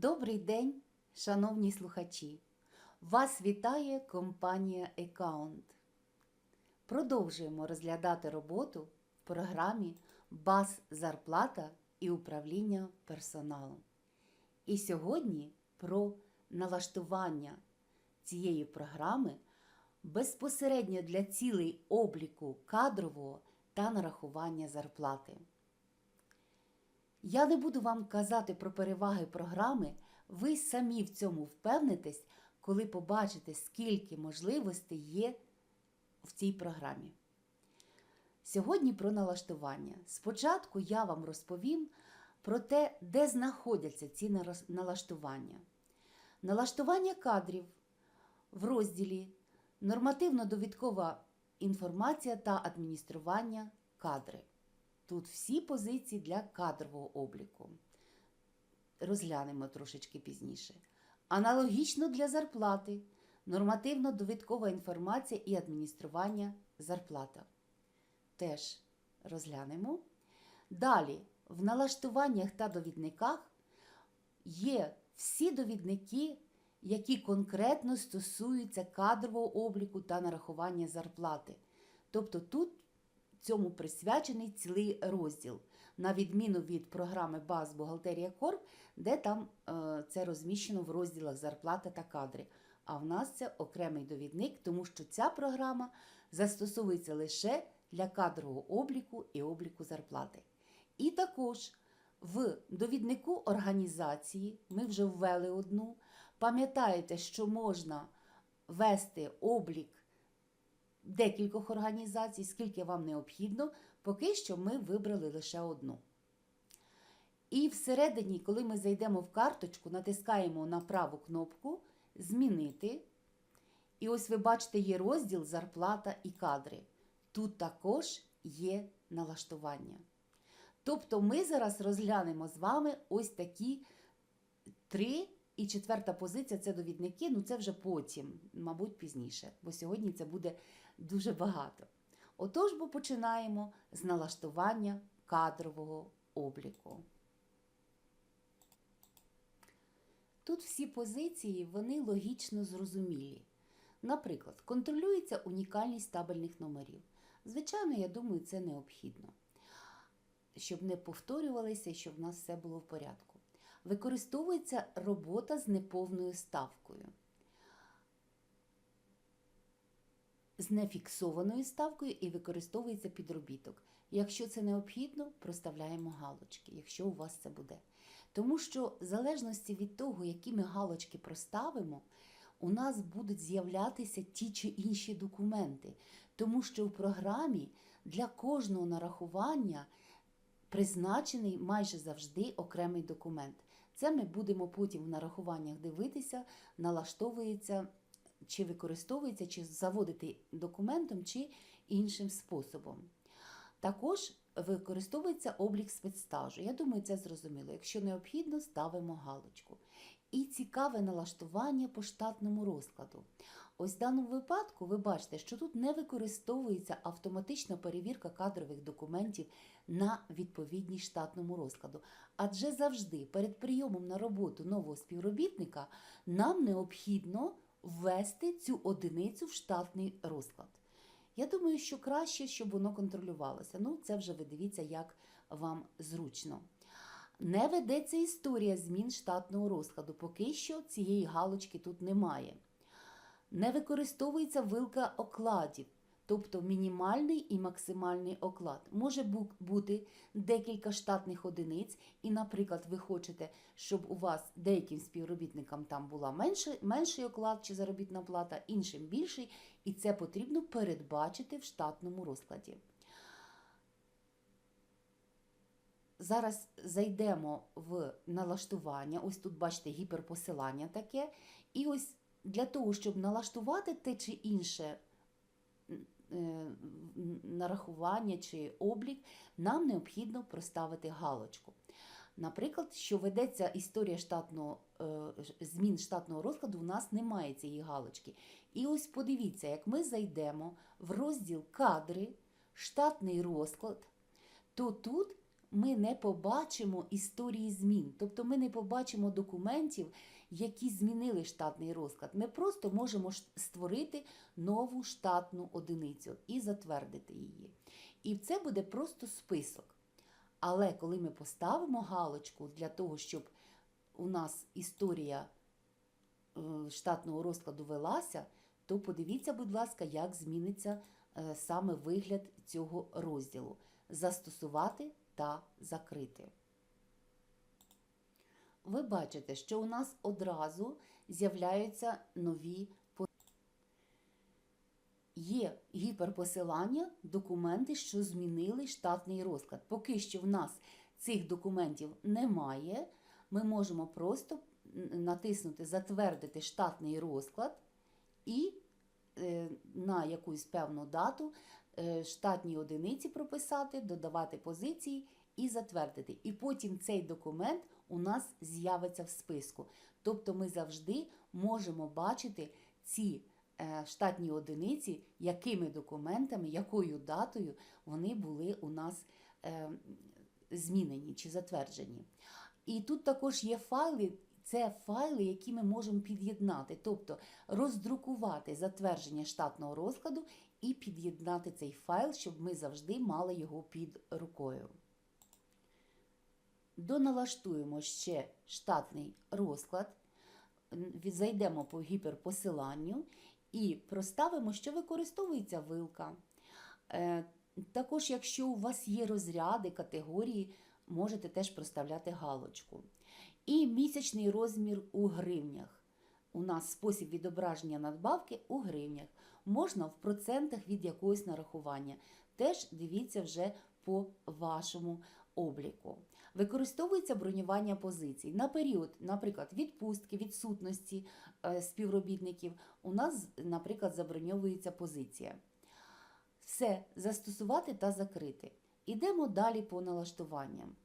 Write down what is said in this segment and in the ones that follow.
Добрий день, шановні слухачі! Вас вітає компанія Account. Продовжуємо розглядати роботу в програмі Баз зарплата і управління персоналом. І сьогодні про налаштування цієї програми безпосередньо для цілей обліку кадрового та нарахування зарплати. Я не буду вам казати про переваги програми, ви самі в цьому впевнитесь, коли побачите, скільки можливостей є в цій програмі. Сьогодні про налаштування. Спочатку я вам розповім про те, де знаходяться ці налаштування. Налаштування кадрів в розділі Нормативно-довідкова інформація та адміністрування кадри. Тут всі позиції для кадрового обліку. Розглянемо трошечки пізніше. Аналогічно для зарплати, нормативно-довідкова інформація і адміністрування зарплата. Теж розглянемо. Далі, в налаштуваннях та довідниках є всі довідники, які конкретно стосуються кадрового обліку та нарахування зарплати. Тобто тут цьому присвячений цілий розділ, на відміну від програми Баз Бухгалтерія Корп, де там е, це розміщено в розділах зарплата та кадри. А в нас це окремий довідник, тому що ця програма застосовується лише для кадрового обліку і обліку зарплати. І також в довіднику організації ми вже ввели одну. Пам'ятаєте, що можна вести облік декількох організацій, скільки вам необхідно, поки що ми вибрали лише одну. І всередині, коли ми зайдемо в карточку, натискаємо на праву кнопку Змінити. І ось ви бачите, є розділ Зарплата і кадри. Тут також є налаштування. Тобто ми зараз розглянемо з вами ось такі три і четверта позиція це довідники, ну це вже потім, мабуть, пізніше, бо сьогодні це буде дуже багато. Отож, бо починаємо з налаштування кадрового обліку. Тут всі позиції вони логічно зрозумілі. Наприклад, контролюється унікальність табельних номерів. Звичайно, я думаю, це необхідно, щоб не повторювалися щоб в нас все було в порядку. Використовується робота з неповною ставкою. З нефіксованою ставкою і використовується підробіток. Якщо це необхідно, проставляємо галочки, якщо у вас це буде. Тому що, в залежності від того, які ми галочки проставимо, у нас будуть з'являтися ті чи інші документи. Тому що в програмі для кожного нарахування призначений майже завжди окремий документ. Це ми будемо потім в нарахуваннях дивитися, налаштовується, чи використовується, чи заводити документом, чи іншим способом. Також використовується облік спецстажу. Я думаю, це зрозуміло. Якщо необхідно, ставимо галочку. І цікаве налаштування по штатному розкладу. Ось в даному випадку ви бачите, що тут не використовується автоматична перевірка кадрових документів на відповідність штатному розкладу. Адже завжди перед прийомом на роботу нового співробітника нам необхідно ввести цю одиницю в штатний розклад. Я думаю, що краще, щоб воно контролювалося. Ну, це вже ви дивіться, як вам зручно. Не ведеться історія змін штатного розкладу. Поки що цієї галочки тут немає. Не використовується вилка окладів, тобто мінімальний і максимальний оклад. Може бу- бути декілька штатних одиниць, і, наприклад, ви хочете, щоб у вас деяким співробітникам там була менше, менший оклад чи заробітна плата, іншим більший, і це потрібно передбачити в штатному розкладі. Зараз зайдемо в налаштування. Ось тут бачите гіперпосилання таке. І ось для того, щоб налаштувати те чи інше нарахування чи облік, нам необхідно проставити галочку. Наприклад, що ведеться історія штатного, е, змін штатного розкладу, у нас немає цієї галочки. І ось подивіться, як ми зайдемо в розділ кадри, штатний розклад, то тут ми не побачимо історії змін, тобто ми не побачимо документів, які змінили штатний розклад. Ми просто можемо створити нову штатну одиницю і затвердити її. І це буде просто список. Але коли ми поставимо галочку для того, щоб у нас історія е, штатного розкладу велася, то подивіться, будь ласка, як зміниться е, саме вигляд цього розділу. Застосувати та закрити. Ви бачите, що у нас одразу з'являються нові Є гіперпосилання, документи, що змінили штатний розклад. Поки що в нас цих документів немає. Ми можемо просто натиснути Затвердити штатний розклад і е, на якусь певну дату е, штатні одиниці прописати, додавати позиції і затвердити. І потім цей документ у нас з'явиться в списку. Тобто ми завжди можемо бачити ці е, штатні одиниці, якими документами, якою датою вони були у нас е, змінені чи затверджені. І тут також є файли. Це файли, які ми можемо під'єднати, тобто роздрукувати затвердження штатного розкладу і під'єднати цей файл, щоб ми завжди мали його під рукою. Доналаштуємо ще штатний розклад, зайдемо по гіперпосиланню і проставимо, що використовується вилка. Е, Також, якщо у вас є розряди, категорії, можете теж проставляти галочку. І місячний розмір у гривнях. У нас спосіб відображення надбавки у гривнях. Можна в процентах від якогось нарахування. Теж дивіться вже по вашому обліку. Використовується бронювання позицій на період, наприклад, відпустки, відсутності е, співробітників. У нас, наприклад, заброньовується позиція. Все, застосувати та закрити. Ідемо далі по налаштуванням.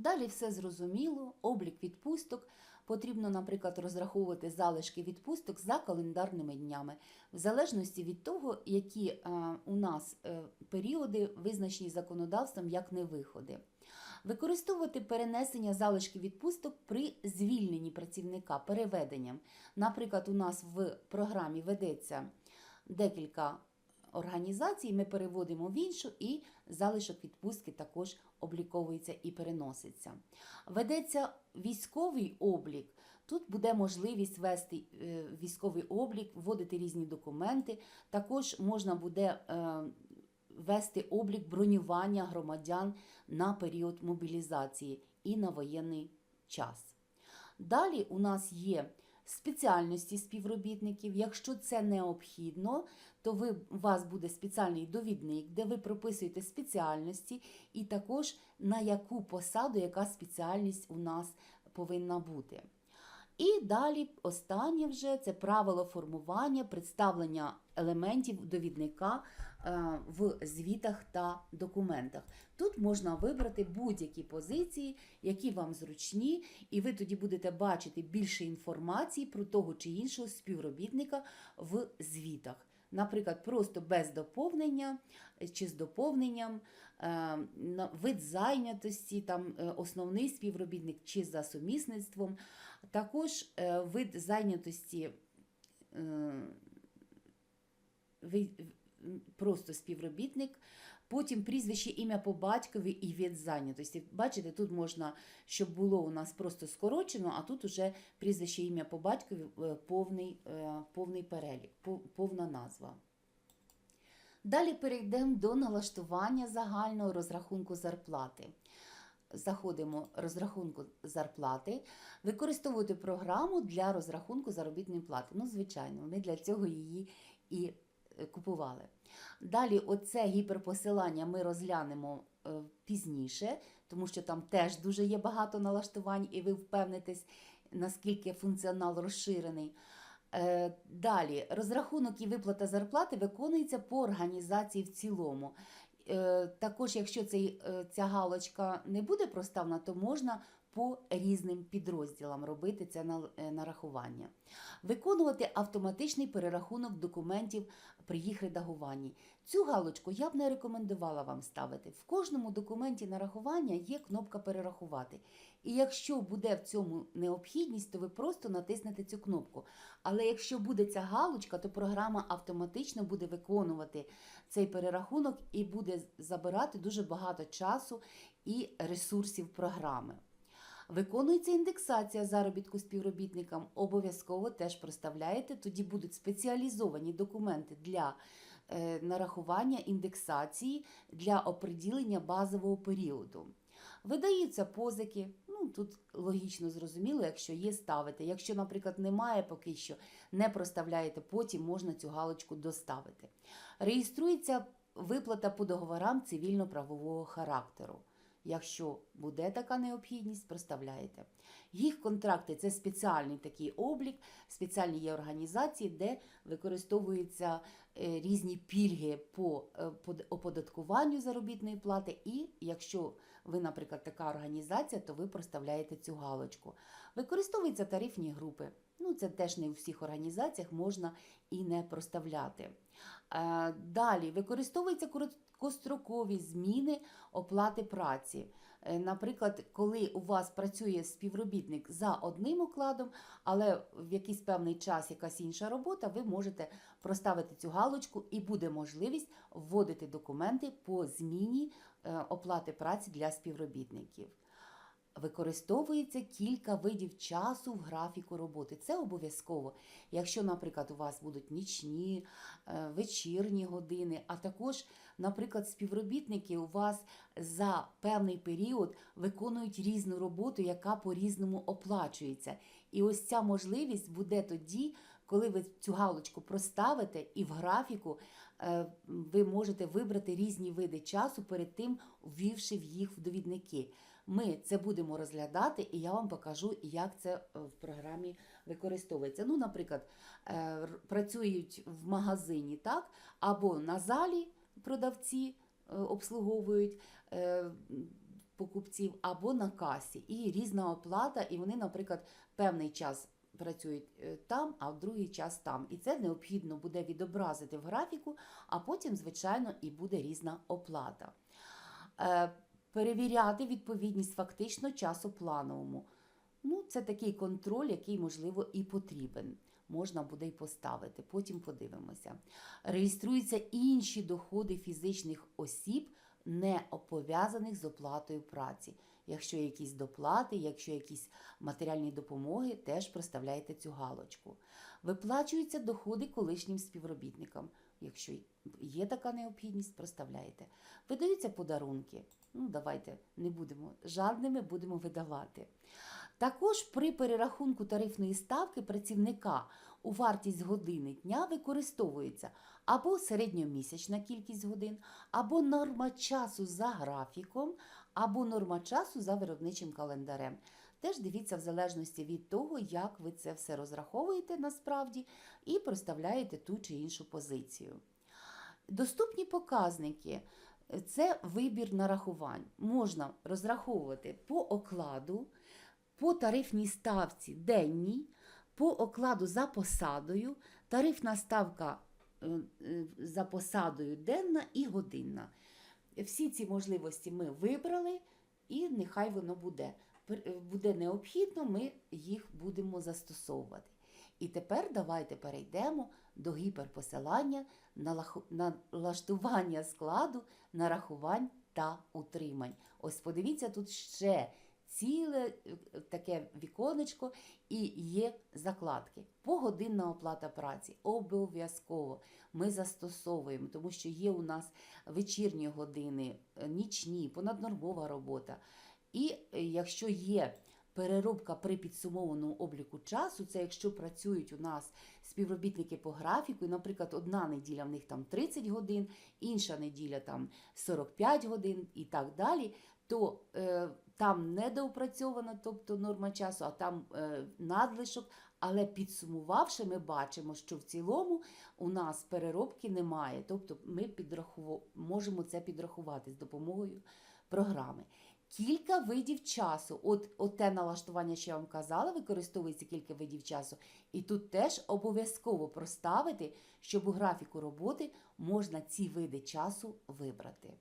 Далі все зрозуміло, облік відпусток. Потрібно, наприклад, розраховувати залишки відпусток за календарними днями, в залежності від того, які е, у нас е, періоди визначені законодавством як невиходи. Використовувати перенесення залишків відпусток при звільненні працівника переведенням. Наприклад, у нас в програмі ведеться декілька організацій, ми переводимо в іншу, і залишок відпустки також обліковується і переноситься. Ведеться військовий облік. Тут буде можливість вести е, військовий облік, вводити різні документи. Також можна буде е, вести облік бронювання громадян на період мобілізації і на воєнний час. Далі у нас є спеціальності співробітників. Якщо це необхідно, то ви, у вас буде спеціальний довідник, де ви прописуєте спеціальності і також на яку посаду, яка спеціальність у нас повинна бути. І далі останнє вже це правило формування, представлення елементів довідника в звітах та документах. Тут можна вибрати будь-які позиції, які вам зручні, і ви тоді будете бачити більше інформації про того чи іншого співробітника в звітах. Наприклад, просто без доповнення е, чи з доповненням, е, вид зайнятості, там е, основний співробітник чи за сумісництвом, також е, вид зайнятості е, просто співробітник, потім прізвище ім'я по батькові і від зайнятості. Бачите, тут можна, щоб було у нас просто скорочено, а тут уже прізвище ім'я по батькові е, повний, е, повний перелік, повна назва. Далі перейдемо до налаштування загального розрахунку зарплати. Заходимо розрахунку зарплати, використовувати програму для розрахунку заробітної плати. Ну, звичайно, ми для цього її і купували. Далі, оце гіперпосилання ми розглянемо е, пізніше, тому що там теж дуже є багато налаштувань, і ви впевнитесь, наскільки функціонал розширений. Е, Далі, розрахунок і виплата зарплати виконується по організації в цілому. Е, Також, якщо е, ця галочка не буде проставлена, то можна по різним підрозділам робити це е, нарахування. Виконувати автоматичний перерахунок документів при їх редагуванні. Цю галочку я б не рекомендувала вам ставити. В кожному документі нарахування є кнопка перерахувати. І якщо буде в цьому необхідність, то ви просто натиснете цю кнопку. Але якщо буде ця галочка, то програма автоматично буде виконувати цей перерахунок і буде забирати дуже багато часу і ресурсів програми. Виконується індексація заробітку співробітникам. Обов'язково теж проставляєте. Тоді будуть спеціалізовані документи для е, нарахування індексації для оприділення базового періоду. Видаються позики. Ну тут логічно зрозуміло, якщо є, ставите. Якщо, наприклад, немає поки що, не проставляєте, потім можна цю галочку доставити. Реєструється виплата по договорам цивільно-правового характеру. Якщо буде така необхідність, проставляєте. Їх контракти це спеціальний такий облік, спеціальні є організації, де використовуються е, різні пільги по е, оподаткуванню заробітної плати. І якщо ви, наприклад, така організація, то ви проставляєте цю галочку. Використовуються тарифні групи. Ну, це теж не у всіх організаціях можна і не проставляти. Е, Далі використовуються короткострокові зміни оплати праці. Е, Наприклад, коли у вас працює співробітник за одним укладом, але в якийсь певний час якась інша робота, ви можете проставити цю галочку і буде можливість вводити документи по зміні е, оплати праці для співробітників. Використовується кілька видів часу в графіку роботи. Це обов'язково. Якщо, наприклад, у вас будуть нічні, е, вечірні години, а також, наприклад, співробітники у вас за певний період виконують різну роботу, яка по-різному оплачується. І ось ця можливість буде тоді, коли ви цю галочку проставите, і в графіку е, ви можете вибрати різні види часу перед тим, ввівши в їх в довідники. Ми це будемо розглядати, і я вам покажу, як це е, в програмі використовується. Ну, наприклад, е, працюють в магазині, так, або на залі продавці е, обслуговують покупців, або на касі. І різна оплата, і вони, наприклад, певний час працюють там, а в другий час там. І це необхідно буде відобразити в графіку, а потім, звичайно, і буде різна оплата. Перевіряти відповідність фактично часоплановому. Ну, це такий контроль, який, можливо, і потрібен. Можна буде й поставити, потім подивимося. Реєструються інші доходи фізичних осіб, не пов'язаних з оплатою праці. Якщо якісь доплати, якщо якісь матеріальні допомоги, теж проставляйте цю галочку. Виплачуються доходи колишнім співробітникам. Якщо є така необхідність, проставляєте. Видаються подарунки. Ну, давайте не будемо жадними, будемо видавати. Також при перерахунку тарифної ставки працівника у вартість години дня використовується або середньомісячна кількість годин, або норма часу за графіком, або норма часу за виробничим календарем. Теж дивіться в залежності від того, як ви це все розраховуєте насправді і проставляєте ту чи іншу позицію. Доступні показники це вибір нарахувань. Можна розраховувати по окладу, по тарифній ставці денній, по окладу за посадою, тарифна ставка е, е, за посадою денна і годинна. Всі ці можливості ми вибрали, і нехай воно буде. Буде необхідно, ми їх будемо застосовувати. І тепер давайте перейдемо до гіперпосилання на налаштування складу, нарахувань та утримань. Ось подивіться, тут ще ціле е, таке віконечко і є закладки. Погодинна оплата праці обов'язково ми застосовуємо, тому що є у нас вечірні години, е, нічні, понаднормова робота. І е, якщо є переробка при підсумованому обліку часу, це якщо працюють у нас співробітники по графіку, і, наприклад, одна неділя в них там 30 годин, інша неділя там 45 годин і так далі, то е, там недоопрацьована, тобто норма часу, а там е, надлишок. Але підсумувавши, ми бачимо, що в цілому у нас переробки немає. Тобто ми підрахово- можемо це підрахувати з допомогою програми. Кілька видів часу. От, от те налаштування, що я вам казала, використовується кілька видів часу. І тут теж обов'язково проставити, щоб у графіку роботи можна ці види часу вибрати.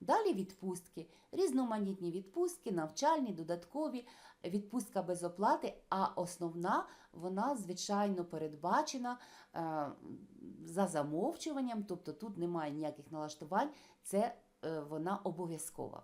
Далі відпустки, різноманітні відпустки, навчальні, додаткові, відпустка без оплати, а основна вона, звичайно, передбачена е, за замовчуванням, тобто тут немає ніяких налаштувань, це е, вона обов'язкова.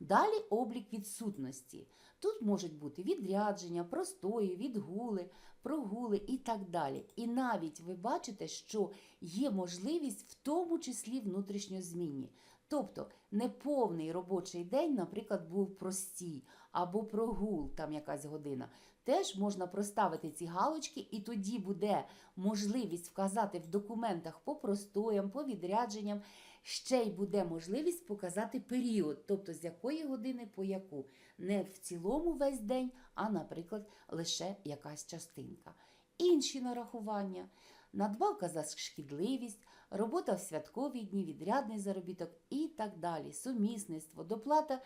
Далі облік відсутності. Тут можуть бути відрядження, простої, відгули, прогули і так далі. І навіть ви бачите, що є можливість в тому числі внутрішньозмінні. Тобто неповний робочий день, наприклад, був простій, або прогул, там якась година. Теж можна проставити ці галочки, і тоді буде можливість вказати в документах по простоям, по відрядженням. Ще й буде можливість показати період, тобто з якої години по яку. Не в цілому весь день, а, наприклад, лише якась частинка. Інші нарахування, надбавка за шкідливість, робота в святкові дні, відрядний заробіток і так далі. Сумісництво, доплата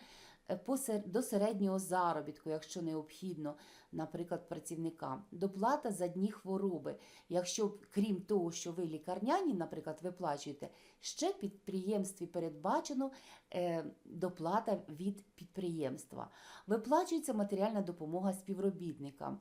до середнього заробітку, якщо необхідно, наприклад, працівникам, доплата за дні хвороби. Якщо крім того, що ви лікарняні, наприклад, виплачуєте, ще підприємстві передбачено е, доплата від підприємства. Виплачується матеріальна допомога співробітникам.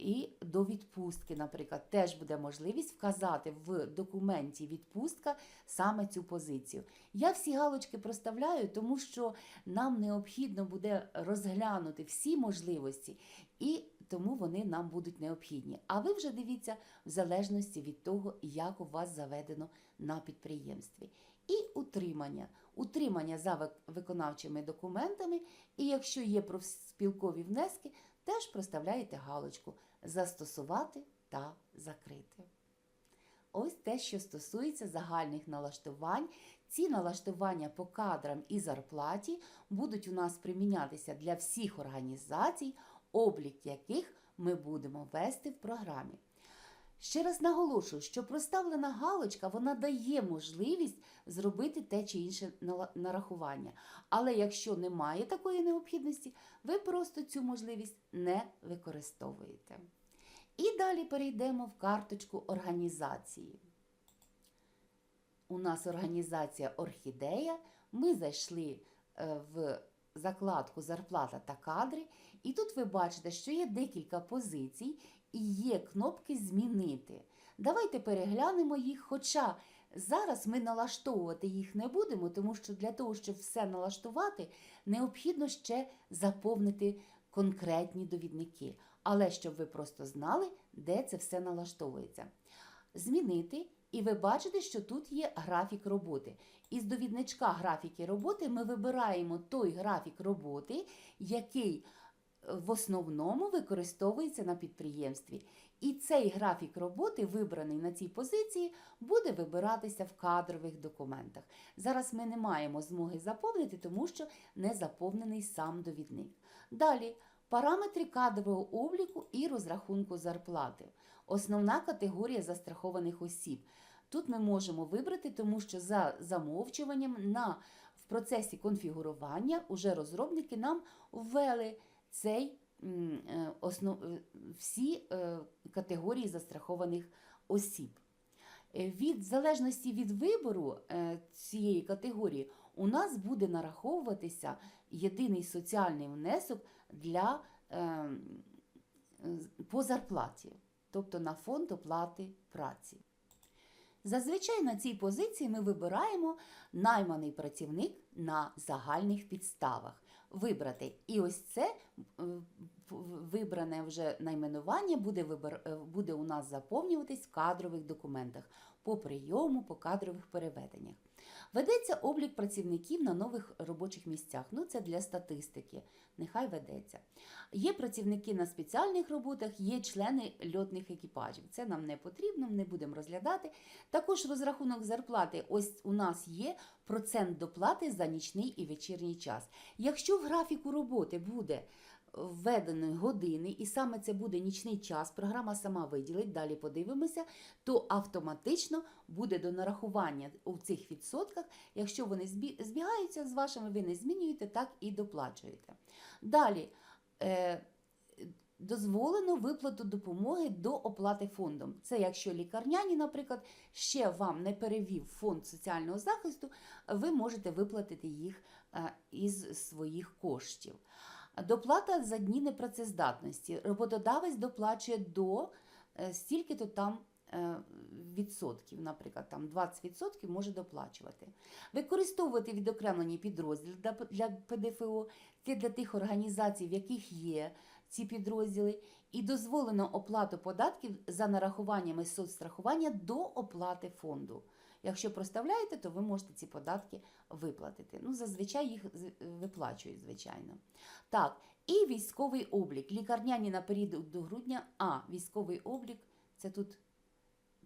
І до відпустки, наприклад, теж буде можливість вказати в документі відпустка саме цю позицію. Я всі галочки проставляю, тому що нам необхідно буде розглянути всі можливості, і тому вони нам будуть необхідні. А ви вже дивіться в залежності від того, як у вас заведено на підприємстві. І утримання. Утримання за виконавчими документами, і якщо є профспілкові внески, теж проставляєте галочку застосувати та закрити. Ось те, що стосується загальних налаштувань. Ці налаштування по кадрам і зарплаті будуть у нас примінятися для всіх організацій, облік яких ми будемо вести в програмі. Ще раз наголошую, що проставлена галочка вона дає можливість зробити те чи інше нарахування. Але якщо немає такої необхідності, ви просто цю можливість не використовуєте. І далі перейдемо в карточку організації. У нас організація Орхідея. Ми зайшли е, в закладку Зарплата та кадри, і тут ви бачите, що є декілька позицій і є кнопки Змінити. Давайте переглянемо їх, хоча зараз ми налаштовувати їх не будемо, тому що для того, щоб все налаштувати, необхідно ще заповнити конкретні довідники. Але щоб ви просто знали, де це все налаштовується. Змінити, і ви бачите, що тут є графік роботи. Із довідничка графіки роботи ми вибираємо той графік роботи, який е, в основному використовується на підприємстві. І цей графік роботи, вибраний на цій позиції, буде вибиратися в кадрових документах. Зараз ми не маємо змоги заповнити, тому що не заповнений сам довідник. Далі параметри кадрового обліку і розрахунку зарплати. Основна категорія застрахованих осіб. Тут ми можемо вибрати, тому що за замовчуванням на, в процесі конфігурування уже розробники нам ввели цей е, основ, е, всі е, категорії застрахованих осіб. Від залежності від вибору цієї категорії у нас буде нараховуватися єдиний соціальний внесок для, е, по зарплаті, тобто на фонд оплати праці. Зазвичай на цій позиції ми вибираємо найманий працівник на загальних підставах. Вибрати. І ось це е, вибране вже найменування буде, вибор, е, буде у нас заповнюватись в кадрових документах по прийому, по кадрових переведеннях. Ведеться облік працівників на нових робочих місцях. Ну, це для статистики. Нехай ведеться. Є працівники на спеціальних роботах, є члени льотних екіпажів. Це нам не потрібно, не будемо розглядати. Також розрахунок зарплати. Ось у нас є процент доплати за нічний і вечірній час. Якщо в графіку роботи буде введеної години, і саме це буде нічний час, програма сама виділить, далі подивимося, то автоматично буде до нарахування у цих відсотках, якщо вони збігаються з вашими, ви не змінюєте, так і доплачуєте. Далі. Е, Дозволено виплату допомоги до оплати фондом. Це якщо лікарняні, наприклад, ще вам не перевів фонд соціального захисту, ви можете виплатити їх е, із своїх коштів. Доплата за дні непрацездатності. Роботодавець доплачує до е, стільки-то там е, відсотків, наприклад, там 20% може доплачувати. Використовувати відокремлені підрозділи для- для ПДФО, це для тих організацій, в яких є ці підрозділи, і дозволено оплату податків за нарахуваннями соцстрахування до оплати фонду. Якщо проставляєте, то ви можете ці податки виплатити. Ну, зазвичай їх виплачують, звичайно. Так, і військовий облік. Лікарняні на період до грудня, а військовий облік це тут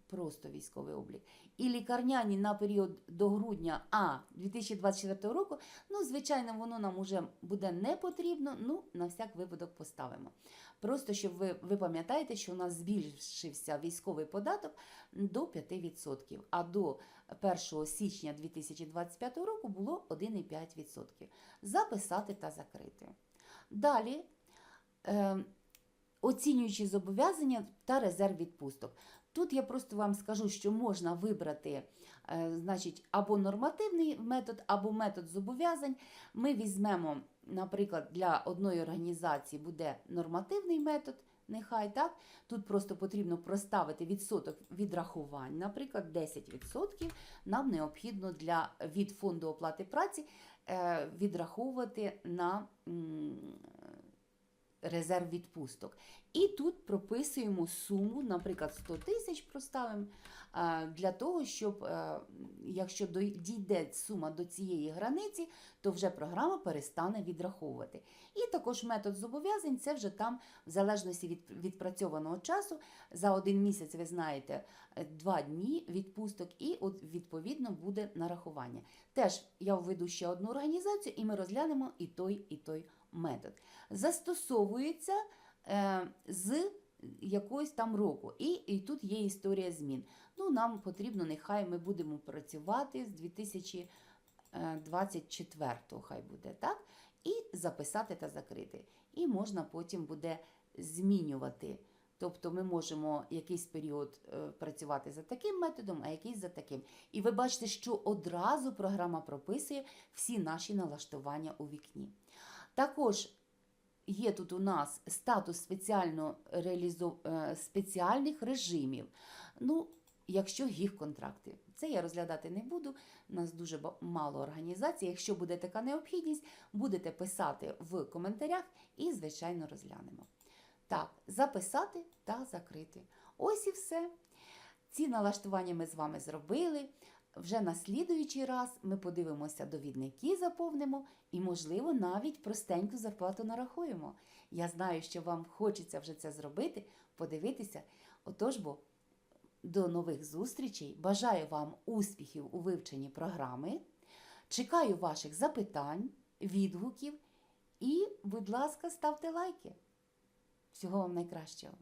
просто військовий облік. І лікарняні на період до грудня А 2024 року, ну, звичайно, воно нам уже буде не потрібно, ну, на всяк випадок поставимо. Просто щоб ви, ви пам'ятаєте, що у нас збільшився військовий податок до 5%, а до 1 січня 2025 року було 1,5%. Записати та закрити. Далі. Е, Оцінюючи зобов'язання та резерв відпусток. Тут я просто вам скажу, що можна вибрати е, значить, або нормативний метод, або метод зобов'язань. Ми візьмемо, наприклад, для одної організації буде нормативний метод. Нехай так. Тут просто потрібно проставити відсоток відрахувань, наприклад, 10% нам необхідно для від фонду оплати праці е, відраховувати на резерв відпусток. І тут прописуємо суму, наприклад, 100 тисяч проставимо для того, щоб, е, якщо дійде сума до цієї границі, то вже програма перестане відраховувати. І також метод зобов'язань це вже там, в залежності від відпрацьованого часу, за один місяць, ви знаєте, два дні відпусток, і відповідно буде нарахування. Теж я введу ще одну організацію, і ми розглянемо і той, і той метод. Застосовується е, з якогось там року. І, і тут є історія змін. Ну, нам потрібно, нехай ми будемо працювати з 2024 хай буде, так? І записати та закрити. І можна потім буде змінювати. Тобто ми можемо якийсь період е, працювати за таким методом, а якийсь за таким. І ви бачите, що одразу програма прописує всі наші налаштування у вікні. Також є тут у нас статус спеціально реалізу... е, спеціальних режимів. Ну, якщо їх контракти. Це я розглядати не буду. У нас дуже мало організацій. Якщо буде така необхідність, будете писати в коментарях і, звичайно, розглянемо. Так, записати та закрити. Ось і все. Ці налаштування ми з вами зробили. Вже на слідуючий раз ми подивимося довідники, заповнимо і, можливо, навіть простеньку зарплату нарахуємо. Я знаю, що вам хочеться вже це зробити, подивитися. Отож, бо до нових зустрічей. Бажаю вам успіхів у вивченні програми. Чекаю ваших запитань, відгуків і, будь ласка, ставте лайки. Всього вам найкращого!